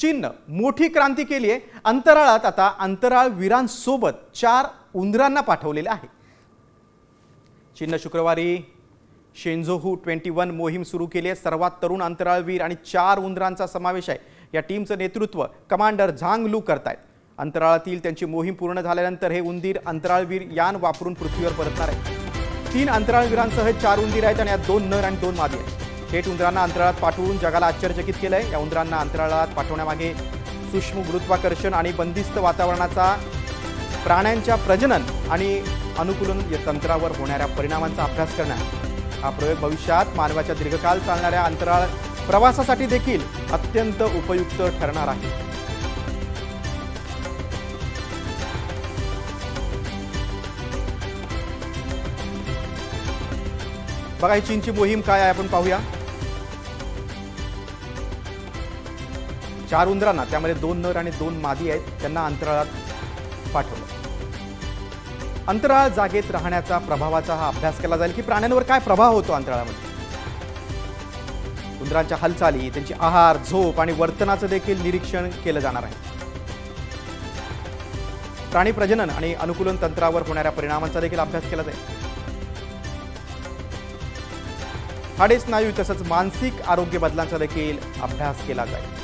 चीननं मोठी क्रांती केली आहे. अंतराळात आता अंतराळवीरांसोबत चार उंदरांना पाठवलेले आहे. चीननं शुक्रवारी शेंझोहू ट्वेंटी वन मोहीम सुरू केली आहे. सर्वात तरुण अंतराळवीर आणि चार उंदरांचा समावेश आहे. या टीमचं नेतृत्व कमांडर झांग लू करतायत. अंतराळातील त्यांची मोहीम पूर्ण झाल्यानंतर हे उंदीर अंतराळवीर यान वापरून पृथ्वीवर परतणार आहे तीन अंतराळवीरांसह चार उंदीर आहेत आणि यात दोन नर आणि दोन मादी आहेत. थेट उंदरांना अंतराळात पाठवून जगाला आश्चर्यचकित केलंय. या उंदरांना अंतराळात पाठवण्यामागे सूक्ष्म गुरुत्वाकर्षण आणि बंदिस्त वातावरणाचा प्राण्यांच्या प्रजनन आणि अनुकूलन या तंत्रावर होणाऱ्या परिणामांचा अभ्यास करण्यात हा प्रयोग भविष्यात मानवाच्या दीर्घकाल चालणाऱ्या अंतराळ प्रवासासाठी देखील अत्यंत उपयुक्त ठरणार आहे. बघा ही चीनची मोहीम काय आहे आपण पाहूया. चार उंदरांना त्यामध्ये दोन नर आणि दोन मादी आहेत त्यांना अंतराळात पाठवलं. अंतराळ जागेत राहण्याचा प्रभावाचा हा अभ्यास केला जाईल की प्राण्यांवर काय प्रभाव होतो अंतराळामध्ये? उंदरांच्या हालचाली त्यांची आहार झोप आणि वर्तनाचं देखील निरीक्षण केलं जाणार आहे. प्राणी प्रजनन आणि अनुकूलन तंत्रावर होणाऱ्या परिणामांचा देखील अभ्यास केला जाईल. हाडे स्नायू तसंच मानसिक आरोग्य बदलांचा देखील अभ्यास केला जाईल.